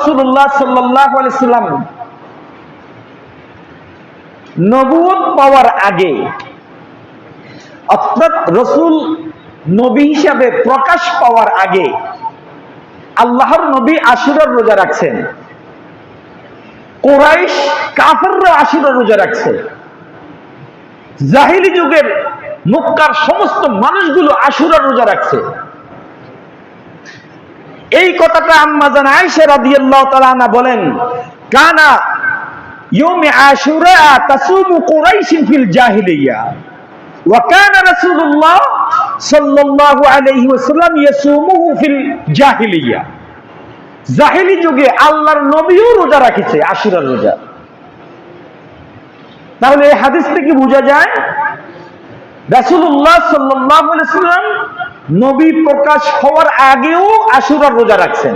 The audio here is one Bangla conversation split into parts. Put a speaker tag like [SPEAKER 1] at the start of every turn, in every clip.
[SPEAKER 1] রসুল্লাহ নবুয়ত পাওয়ার আগে, অর্থাৎ রসুল নবী হিসাবে প্রকাশ পাওয়ার আগে, আল্লাহর নবী আশুরার রোজা রাখছেন। কোরাইশ কাফেররা আশুরার রোজা রাখছে। জাহিলি যুগের মক্কার সমস্ত মানুষগুলো আশুরার রোজা রাখছে। এই কথাটা আম্মা জান আয়েশা রাদিয়াল্লাহু তাআলা আনহা বলেন, কানা আশুরা তাসুমু কুরাইশ ফিল জাহিলিয়া, ওয়া কানা রাসূলুল্লাহ সাল্লাল্লাহু আলাইহি ওয়াসাল্লাম ইয়াসুমুহু ফিল জাহিলিয়া। জাহিলি যুগে আল্লাহর নবীও রোজা রাখিছে, আশুরার রোজা। তাহলে এই হাদিস থেকে বোঝা যায়? রাসূলুল্লাহ সাল্লাল্লাহু আলাইহি ওয়াসাল্লাম নবী প্রকাশ হওয়ার আগেও আশুরার রোজা রাখছেন।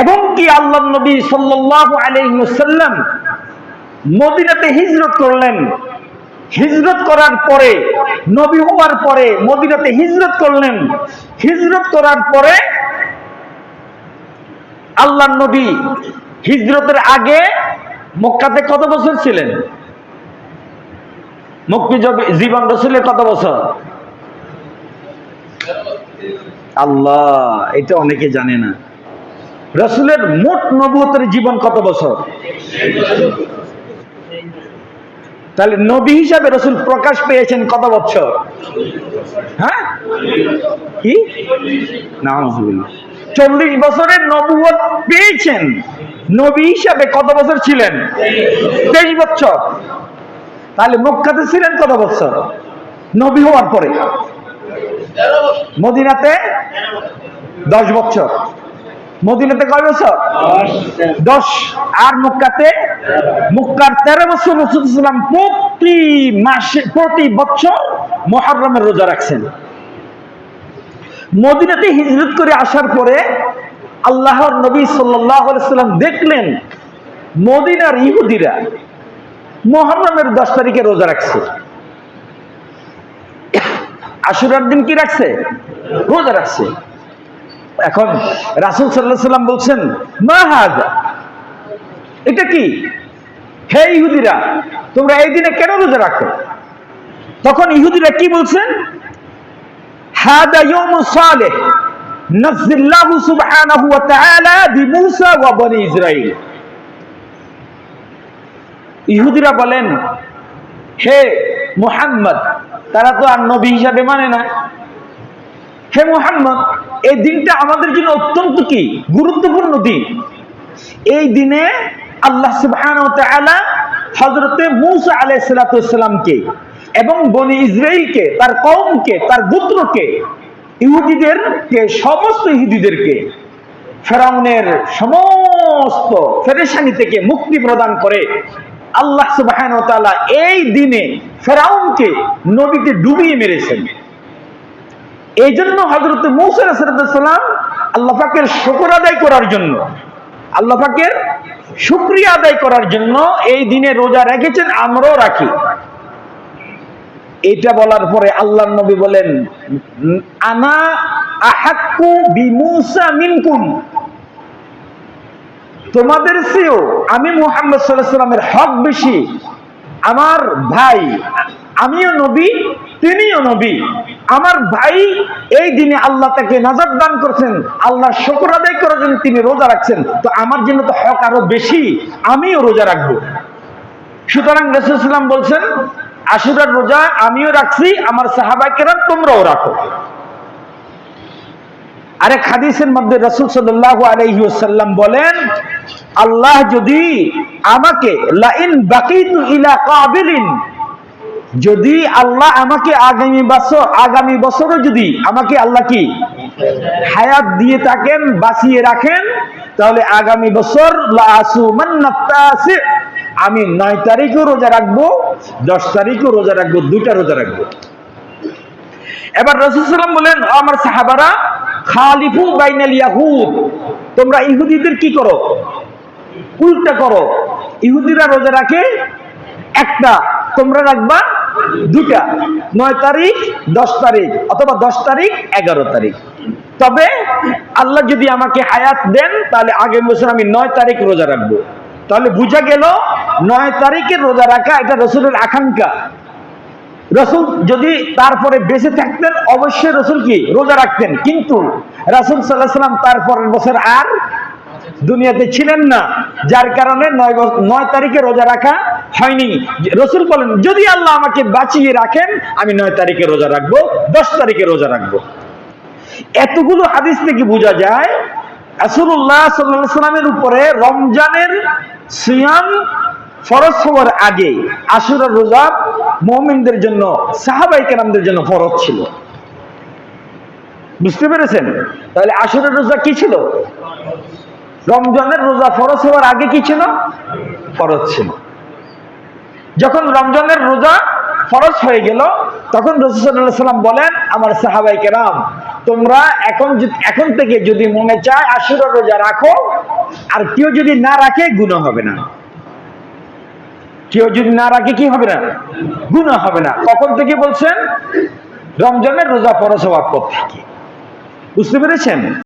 [SPEAKER 1] এবং কি আল্লাহ নবী সাল্লাল্লাহু আলাইহি মদিনাতে হিজরত করলেন। হিজরত করার পরে, নবী হওয়ার পরে মদিনাতে হিজরত করলেন। হিজরত করার পরে আল্লাহ নবী হিজরতের আগে মক্কাতে কত বছর ছিলেন? মুক্তি জীবন রসুলের কত বছর? আল্লাহ, এটা অনেকে জানে না। রসুলের মোট নবুয়তের জীবন কত বছর? তাহলে নবী হিসাবে রসুল প্রকাশ পেয়েছেন কত বছর? হ্যাঁ? কি? নাউজুবিল্লাহ। চল্লিশ বছরের নবুয়ত পেয়েছেন। নবী হিসাবে কত বছর ছিলেন? তেইশ বছর। তাহলে মক্কাতে ছিলেন কত বছর? নবী হওয়ার পরে। মদিনাতে দশ বছর। মদিনাতে কয় বছর? দশ। আর মক্কাতে? মক্কার তেরো বছর রসুলাম প্রতি মাসে, প্রতি বছর মহারমের রোজা রাখছেন। মদিনাতে হিজরত করে আসার পরে আল্লাহর নবী সাল্লাম দেখলেন মদিনার ইহুদিরা মহরমের দশ তারিখে রোজা রাখছে। আশুরার দিন কি রাখছে? রোজা রাখছে। এখন রাসুল সাল্লাহ সাল্লাম বলছেন, মা এটা কি? হে ইহুদিরা, তোমরা এই দিনে কেন রোজা রাখো? তখন ইহুদিরা কি বলছেন ইহুদিরা বলেন, হে মুহাম্মদ তারা তো আর নবী হিসাবে মানে না। হে মুহাম্মদ, এই দিনটা আমাদের জন্য অত্যন্ত কি? গুরুত্বপূর্ণ দিন। এই দিনে আল্লাহ হযরতে মূসা আলাইহিস সালামকে এবং বনি ইসরাইলকে তার কওমকে, তার গোত্রকে, ইহুদিদেরকে, সমস্ত ইহুদিদেরকে, ফেরাউনের সমস্ত ফেরেশানি থেকে মুক্তি প্রদান করে আল্লাহ ওয়া এই দিনে ফেরাউনকে নদীতে ডুবিয়ে মেরেছেন। এই জন্য হজরত মৌসা সালাম আল্লাহ পাকের আদায় করার জন্য, আল্লাহ পাকের শুক্রিয়া আদায় করার জন্য এই দিনে রোজা রেখেছেন, আমরাও রাখি। এটা বলার পরে আল্লাহ নবী বলেন, আনা আহাক্কু বিমুসা মিনকুম। তোমাদের চেয়েও আমি মুহাম্মদ সাল্লাহ সাল্লামের হক বেশি। আমার ভাই, আমিও নবী, তিনিও নবী। আমার ভাই এই দিনে আল্লাহ তাকে নাজার দান করছেন আল্লাহ শকর আদায় করার জন্য তিনি রোজা রাখছেন। তো আমার জন্য তো হক আরও বেশি, আমিও রোজা রাখব। সুতরাং রসুলাম বলছেন, আশুরার রোজা আমিও রাখছি, আমার সাহাবাইকেরা তোমরাও রাখো। আরেক হাদিসের মধ্যে রসুল সাল্লাহ আলহিউসাল্লাম বলেন, আল্লাহ যদি আমাকে লাইন বাকিতু ইলা কাবিলিন, যদি আল্লাহ আমাকে আগামী বছর, আগামী বছরও যদি আমাকে আল্লাহ কি? হায়াত দিয়ে থাকেন, বাঁচিয়ে রাখেন, তাহলে আগামী বছর আমি নয় তারিখও রোজা রাখব, দশ তারিখও রোজা রাখব, দুইটা রোজা রাখব। এবার রসুলাম বলেন আমার সাহাবারা খালিফু বাইনাল ইয়াহুদ। তোমরা ইহুদিদের কি করো? উল্টা করো। ইহুদিরা রোজা রাখে একটা, তোমরা রাখবা দুটা নয় তারিখ, দশ তারিখ অথবা দশ তারিখ, এগারো তারিখ। তবে আল্লাহ যদি আমাকে হায়াত দেন, তাহলে আগামী বছর আমি নয় তারিখ রোজা রাখব। তাহলে বুঝা গেল, নয় তারিখে রোজা রাখা এটা রসুলের আকাঙ্ক্ষা। রসুল যদি তারপরে বেঁচে থাকতেন, অবশ্যই রসুল কি? রোজা রাখতেন। কিন্তু রাসুল সাল্লাহ সাল্লাম তারপরের বছর আর দুনিয়াতে ছিলেন না। যার কারণে নয় নয় তারিখে রোজা রাখা হয়নি। রসুল বলেন, যদি আল্লাহ আমাকে বাঁচিয়ে রাখেন, আমি নয় তারিখে রোজা রাখব, দশ তারিখে রোজা রাখব। এতগুলো হাদিস থেকে বোঝা যায়, রাসূলুল্লাহ সাল্লাল্লাহু আলাইহি সাল্লামের উপরে রমজানের সিয়াম ফরজ হওয়ার আগে আশুরার রোজা মুমিনদের জন্য, সাহাবাই কেরামদের জন্য ফরজ ছিল। বুঝতে পেরেছেন? তাহলে আশুরার রোজা কি ছিল? রমজানের রোজা ফরজ হওয়ার আগে কি ছিল? ফরজ ছিল। যখন রমজানের রোজা ফরজ হয়ে গেল, তখন রসুল্লাহ সাল্লাম বলেন, আমার সাহাবাই কেরাম, তোমরা এখন এখন থেকে যদি মনে চায় আশুরা রোজা রাখো, আর কেউ যদি না রাখে গুণা হবে না। কেউ যদি না রাখে কি হবে না? গুণা হবে না। কখন থেকে বলছেন? রমজানের রোজা ফরজ হওয়ার পর বুঝতে পেরেছেন?